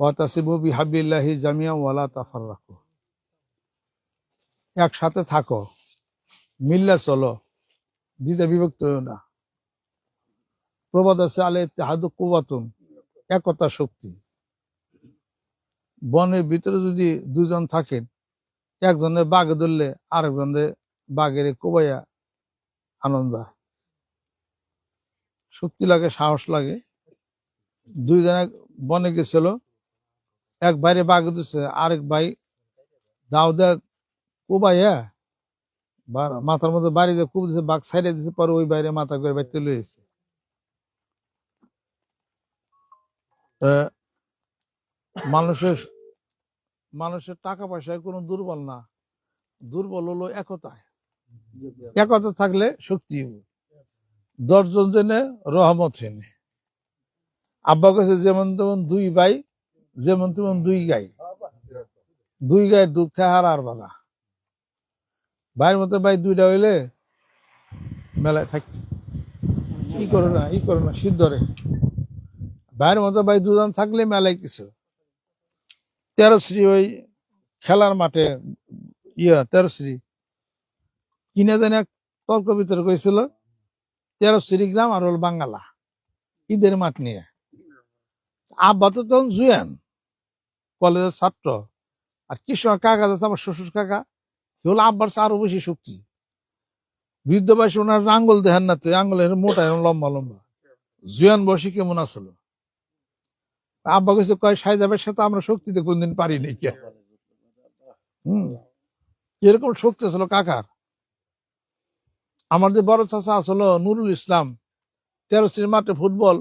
ওয়াতাসিবু বিহাবিল্লাহি জামিয়া ওয়ালা তাফার রাখো একসাথে থাকো, মিল্লা চলো দ্বিতীয় বিভক্ত না। প্রবাদ আছে আলে তাহাদু কুবাতুন একতা শক্তি। বনের ভিতরে যদি দুজন থাকেন, একজনের বাঘে ধরলে আরেকজনের বাঘের কোবাইয়া আনন্দ শক্তি লাগে, সাহস লাগে। দুইজনে বনে গেছিল এক বাইরে বাঘ দিচ্ছে আরেক ভাই দাও দে কোবাইয়া বা মাথার মধ্যে বাড়ি দিয়ে কুব দিছে, বাঘ সাইডে দিছে, পরে ওই বাইরে মাথা করে বাইতে লইছে মানুষের মানুষের টাকা পয়সায় কোনো দুর্বল না। দুর্বল হলো একতায়। একতা থাকলে শক্তি দশজন জেনে রহমত হেনে। আব্বা কাছে যেমন তেমন দুই ভাই যেমন তেমন দুই গাই। দুই গায়ের দুধ খায় আর আর বালা। ভাইয়ের মতো ভাই দুইটা হইলে মেলায় থাকি। ই করে না, ই করে না সিদ্ধরে ভাইয়ের মতো ভাই দুজন থাকলে মেলায় কিছু। তেরো শ্রী ওই খেলার মাঠে, ইয়া, তেরো শ্রী। কিনে জানি এক তর্ক বিতর্ক হয়েছিল। তেরো শ্রী গ্রাম আর হল বাঙ্গালা। ঈদের মাঠ নিয়ে। আব্বা তো তখন জুয়ান। কলেজের ছাত্র। আর কৃষ্ণ কাকা যাচ্ছে? আমার শ্বশুর কাকা। সে হলো আব্বার আরও বেশি শক্তি। বৃদ্ধ বয়সে ওনার আঙ্গুল দেখেন না তো? আঙ্গুল মোটা লম্বা লম্বা। জুয়ান বয়সে কেমন আসলো আব্বা কাছে কয় সাইজাবের সাথে আমরা শক্তিতে কোনদিন পারি নাই কে? হম। এরকম শক্তি ছিল কাকার। আমার যে বড় চাষা আসলো নুরুল ইসলাম, তেরো শ্রেণির মাঠে ফুটবল,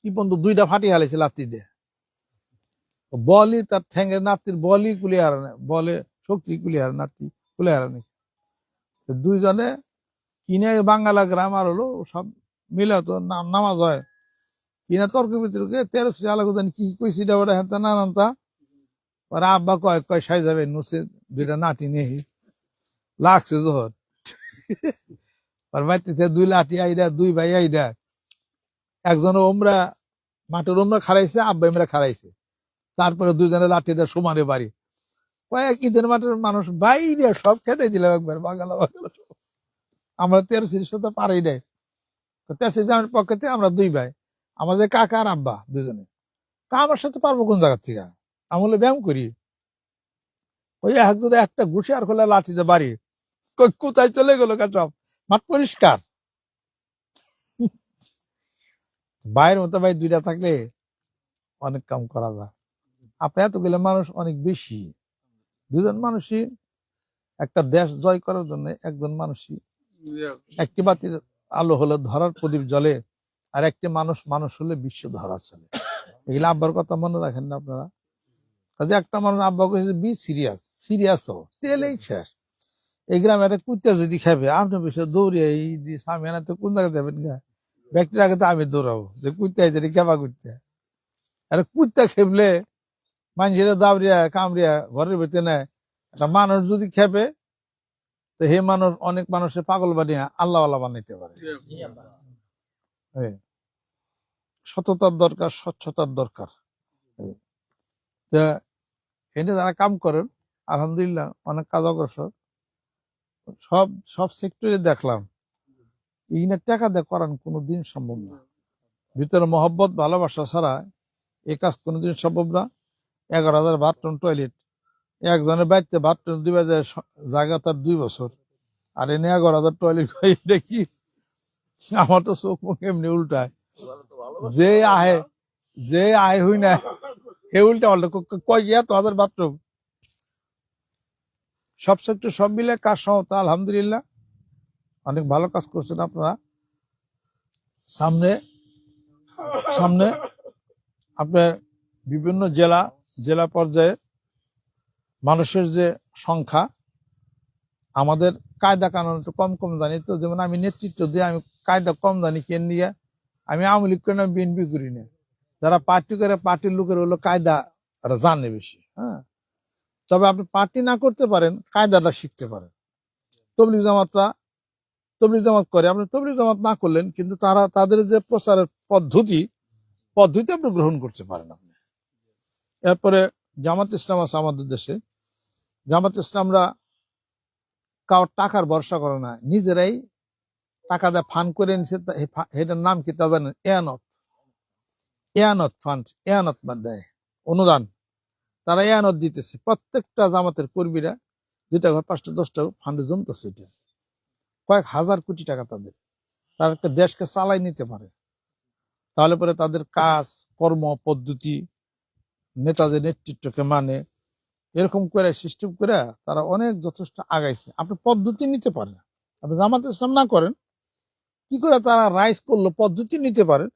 কি পর্যন্ত দুইটা ফাটি হালাইছে লাত্তি দিয়ে বলই তার ঠ্যাঙ্গের নাতির বলই কুলি হারানে বলে শক্তি কুলি হারে নাতি কুলি হারানি দুইজনে কিনে বাঙ্গালা গ্রাম আর হলো সব মিলে তো নাম- নামাজ হয়। কিনা তর্ক বিতর্কে, তেরো শ্রী আলাদা জানি কি কইছি ওটা হ্যাঁ না নানতা? ওরা আব্বা কয় কয়, সাই যাবে নুসে দুইটা নাতি নেই। লাগছে জোহর। আর বাড়িতে দুই লাঠি আইডা, দুই ভাই আইডা, একজন ওমরা মাঠের ওমরা খারাইছে আব্বা এমরা খারাইছে তারপরে দুজনে লাঠি দেয় সমানে বাড়ি। কয়েক ঈদের মাঠের মানুষ বাইরে সব খেতে দিলাম একবার বাঙালা বাঙালা আমরা তেরো সিরিজ সাথে পারি নাই তো তেরো সিরিজ আমার পক্ষে আমরা দুই ভাই আমাদের কাকা আর আব্বা দুজনে। তা আমার সাথে পারব কোন জায়গার থেকে? আমি বলে ব্যায়াম করি। ওই এক একজন একটা ঘুষে আর খোলা লাঠিতে বাড়ি। কোথায় চলে গেল সব? মাঠ পরিষ্কার। বাইরের মতো ভাই দুইটা থাকলে অনেক কাম করা যায়। আপনি এতগুলো মানুষ অনেক বেশি। দুজন মানুষই একটা দেশ জয় করার জন্য একজন মানুষই। একটি বাতির আলো হলে ধরার প্রদীপ জ্বলে আর একটি মানুষ মানুষ হলে বিশ্ব ধরা চলে। এগুলো আব্বার কথা মনে রাখেন না আপনারা? কাজে একটা মানুষ আব্বা কইছে বি সিরিয়াস সিরিয়াস হো তেলেই শেষ। এই গ্রামে একটা কুত্তা যদি খাবে আপনি বেশি দৌড়ে এই স্বামী আনাতে কোন জায়গায় যাবেন গা? ব্যক্তির আগে তো আমি দৌড়াবো যে কুত্তা যদি খেবা কুত্তা আর কুত্তা খেবলে মানুষের দাবড়িয়া কামড়িয়া ঘরের ভিতরে নেয়। একটা মানুষ যদি খেপে তো হে মানুষ অনেক মানুষের পাগল বানিয়ে আল্লাহ আল্লাহ বানাইতে পারে। সততার দরকার স্বচ্ছতার দরকার। এনে যারা কাম করেন আলহামদুলিল্লাহ অনেক কাজ অগ্রসর। সব সব সেক্টরে দেখলাম ইগনে টাকা দিয়ে করান কোনোদিন সম্ভব না। ভিতরে মহব্বত ভালোবাসা ছাড়া এ কাজ কোনোদিন সম্ভব না। এগারো হাজার বাথরুম টয়লেট একজনের বাড়িতে বাথরুম যায় স- জায়গা তার দুই বছর। আর এনে এগারো হাজার টয়লেট এটা কি? আমার তো চোখ মুখ এমনি উল্টায়। যে আহে, যে আয় হই না হে উল্টা ক- কয় গিয়া তো হাজার বাথরুম? সব সেক্টর সব মিলে কাজ সমতা আলহামদুলিল্লাহ। অনেক ভালো কাজ করছেন আপনারা। সামনে সামনে আপনার বিভিন্ন জেলা জেলা পর্যায়ে মানুষের যে সংখ্যা, আমাদের কায়দা কানুন একটু কম কম জানি। তো যেমন আমি নেতৃত্ব দিয়ে আমি কায়দা কম জানি কেন নিয়ে আমি আওয়ামী লীগ করি না বিএনপি করি না? যারা পার্টি করে পার্টির লোকের হলো কায়দা জানে বেশি হ্যাঁ? তবে আপনি পার্টি না করতে পারেন, কায়দাটা শিখতে পারেন। তবলিগ জামাতরা তবলিগ জামাত করে, আপনি তবলিগ জামাত না করলেন, কিন্তু তারা, তাদের যে প্রচারের পদ্ধতি পদ্ধতি আপনি গ্রহণ করতে পারেন আপনি। জামাত ইসলাম আছে আমাদের দেশে। জামাত ইসলামরা কারোর টাকার ভরসা করে না। নিজেরাই টাকা দিয়ে ফান্ড করে নিছে এটার নাম কি তা জানেন? এয়ানত। এয়ানত ফান্ড এয়ানত দেয়। অনুদান। তারা এয়ানত দিতেছে। প্রত্যেকটা জামাতের কর্মীরা দুইটা ঘর, পাঁচটা, দশটা ফান্ডে জমতেছে এটা। কয়েক হাজার কোটি টাকা তাদের। তারা দেশকে চালাই নিতে পারে। তাহলে পরে তাদের কাজ, কর্ম, পদ্ধতি নেতাদের নেতৃত্বকে মানে এরকম করে সিস্টেম করে তারা অনেক যথেষ্ট আগাইছে। আপনি পদ্ধতি নিতে পারেন। আপনি জামাত ইসলাম না করেন কি করে তারা রাইজ করল পদ্ধতি নিতে পারেন।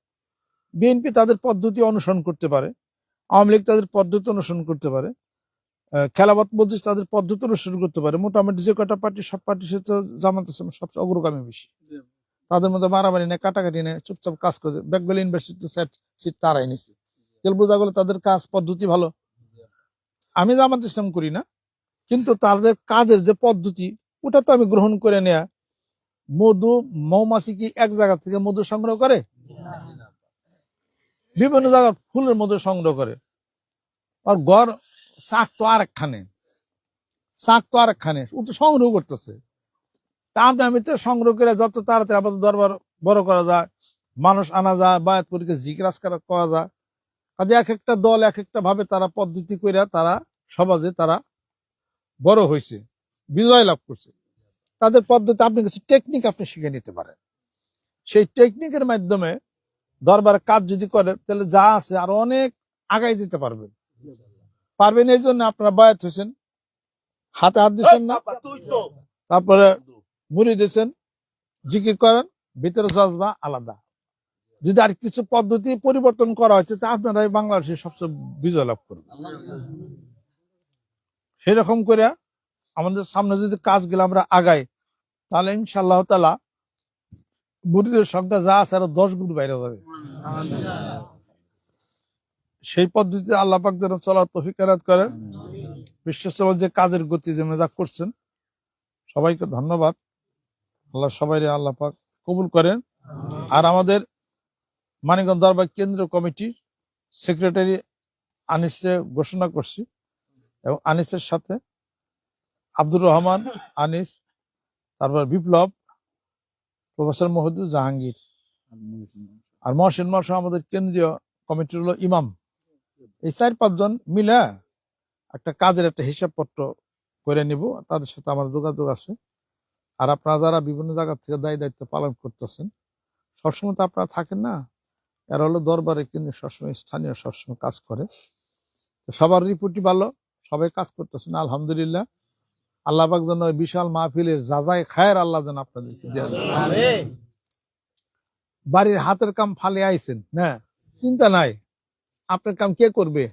বিএনপি তাদের পদ্ধতি অনুসরণ করতে পারে আওয়ামী লীগ তাদের পদ্ধতি অনুসরণ করতে পারে খেলাবাদ মজলিস তাদের পদ্ধতি অনুসরণ করতে পারে। মোটামুটি যে কটা পার্টি সব পার্টির সাথে জামাত ইসলাম সবচেয়ে অগ্রগামী বেশি। তাদের মধ্যে মারামারি নেই কাটাকাটি নেই চুপচাপ কাজ করে বেকবেল ইউনিভার্সিটি সেট সিট তারাই নিছে। তেল বোঝা গেলো তাদের কাজ পদ্ধতি ভালো। আমি জামাত ইসলাম করি না, কিন্তু তাদের কাজের যে পদ্ধতি, ওটা তো আমি গ্রহণ করে নেয়া। মধু মৌমাছি কি এক জায়গা থেকে মধু সংগ্রহ করে? বিভিন্ন জায়গার ফুলের মধু সংগ্রহ করে। আর গড় শাক তো আর একখানে শাক তো আর একখানে ও তো সংগ্রহ করতেছে। তা আমি তো সংগ্রহ করে যত তাড়াতাড়ি আমাদের দরবার বড় করা যায়, মানুষ আনা যায় পরীক্ষা জিজ্ঞাস করা যায়। কাজে এক একটা দল এক একটা ভাবে তারা পদ্ধতি করে তারা সমাজে তারা বড় হয়েছে বিজয় লাভ করছে। তাদের পদ্ধতি, আপনি কিছু টেকনিক আপনি শিখে নিতে পারেন। সেই টেকনিকের মাধ্যমে দরবারে কাজ যদি করে, তাহলে যা আছে আর অনেক আগাই যেতে পারবেন পারবেন এই জন্য আপনারা বায়াত হয়েছেন হাতে হাত দিচ্ছেন না, তারপরে মুড়ি দিয়েছেন জিকির করেন, ভিতরে জজবা আলাদা। যদি আর কিছু পদ্ধতি পরিবর্তন করা হয় তাহলে আপনারাই বাংলাদেশে সবচেয়ে বিজয় লাভ করবেন। সেরকম করে আমাদের সামনে যদি কাজগুলো আমরা আগাই, তাহলে ইনশাল্লাহ তালা মুড়িদের সংখ্যা যা আছে আরও দশ গুণ বাইরে যাবে। সেই পদ্ধতিতে আল্লাহ পাক যেন চলার তফিক করেন। বিশ্বাস যে কাজের গতি, যে মেজাক করছেন, সবাইকে ধন্যবাদ। আল্লাহ সবাই আল্লাহ পাক কবুল করেন। আর আমাদের মানিকগঞ্জ দরবার কেন্দ্রীয় কমিটির সেক্রেটারি আনিসে ঘোষণা করছি এবং আনিসের সাথে আব্দুর রহমান আনিস তারপর বিপ্লব প্রফেসর মহিদুর জাহাঙ্গীর আর মহসিন মশা আমাদের কেন্দ্রীয় কমিটির হলো ইমাম। এই চার পাঁচজন মিলে একটা কাজের একটা হিসাবপত্র করে নিব তাদের সাথে আমার যোগাযোগ আছে। আর আপনারা যারা বিভিন্ন জায়গা থেকে দায়ী দায়িত্ব পালন করতেছেন সবসময় তো আপনারা থাকেন না এরা হলো দরবারে কিন্তু সবসময় স্থানীয় সবসময় কাজ করে। সবার রিপোর্টই ভালো সবাই কাজ করতেছেন আলহামদুলিল্লাহ। আল্লাহ পাক যেন বিশাল মাহফিলের যাজাই খায়ের আল্লাহ যেন আপনাদেরকে বাড়ির হাতের কাম ফালে আইছেন না? চিন্তা নাই। আপনার কাম কে করবে?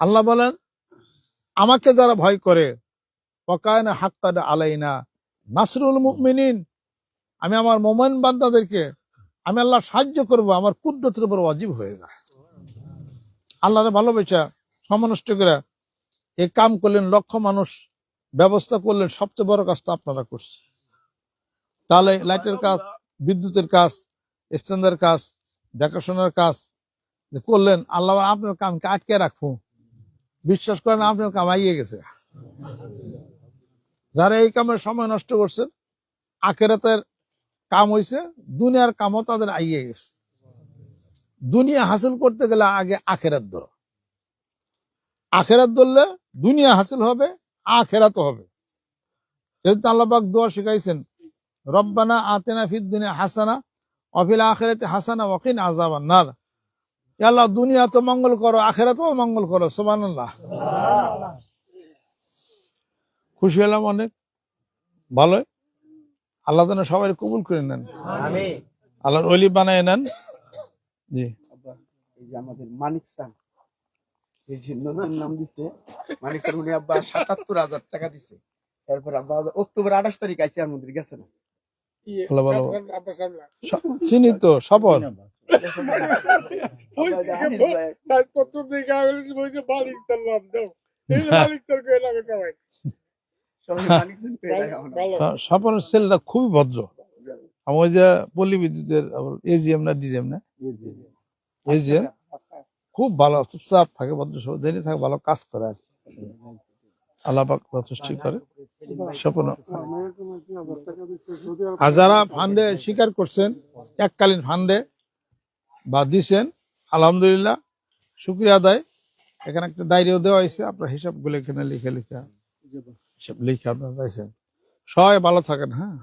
আল্লাহ। বলেন আমাকে যারা ভয় করে ওকায়না হাক্কাদ আলাইনা নাসরুল মুমিনিন আমি আমার মোমেন বান্দাদেরকে আমি আল্লাহ সাহায্য করব, আমার কুদ্রতের উপর অজীব হয়ে যায়। আল্লাহরে ভালোবেসা, সমনষ্ট করে এই কাম করলেন, লক্ষ মানুষ ব্যবস্থা করলেন, সবচেয়ে বড় কাজটা আপনারা করছে তাহলে লাইটের কাজ, বিদ্যুতের কাজ, স্ট্যান্ডের কাজ, দেখাশোনার কাজ করলেন, আল্লাহ আপনার কামকে আটকে রাখব বিশ্বাস করেন আপনার কাম আইয়ে গেছে। যারা এই কামের সময় নষ্ট করছেন, আখেরাতের কাম হইছে দুনিয়ার কামও তাদের আইয়ে গেছে। দুনিয়া হাসিল করতে গেলে আগে আখেরাত ধরো। আখেরাত ধরলে দুনিয়া হাসিল হবে আখেরাতও হবে। যেহেতু আল্লাহবাক দোয়া শিখাইছেন রব্বানা আতেনা ফিদ দুনিয়া হাসানা অফিল আখেরাতে হাসানা ওয়াকিন আজাবান নার। আল্লাহ দুনিয়া তো মঙ্গল করো আখেরাতেও মঙ্গল করো সুবহানাল্লাহ। খুশি হলাম অনেক। ভালোই। আল্লাহ যেন সবাই কবুল করে নেন। আল্লাহর অলি বানায় নেন। জি। আব্বা, এই যে আমাদের মানিক স্যার এই যে নতুন নাম দিছে মানিক স্যার উনি আব্বা সাতাত্তর হাজার টাকা দিছে। এরপর আব্বা অক্টোবর আঠাশ তারিখ আইসি আমাদের গেছে না। ভালো ভালো। স- চিনি তো মালিক তার নাম দাও। মালিক তার ভালো সফলের ছেলেটা খুবই ভদ্র। আমার যে পল্লী বিদ্যুতের এজিএম না ডিজিএম না? এজিএম খুব ভালো চুপচাপ থাকে ভদ্র সব জেনে থাকে ভালো কাজ করে আর কি। আল্লাহ যথেষ্ট করে। স্বপ্ন। আর যারা ফান্ডে স্বীকার করছেন এককালীন ফান্ডে বা দিছেন আলহামদুলিল্লাহ শুক্রিয়া আদায়। এখানে একটা ডায়েরিও দেওয়া হয়েছে আপনার হিসাবগুলো এখানে লিখে লিখে। লিখে আপনারা দেখেন সবাই ভালো থাকেন হ্যাঁ?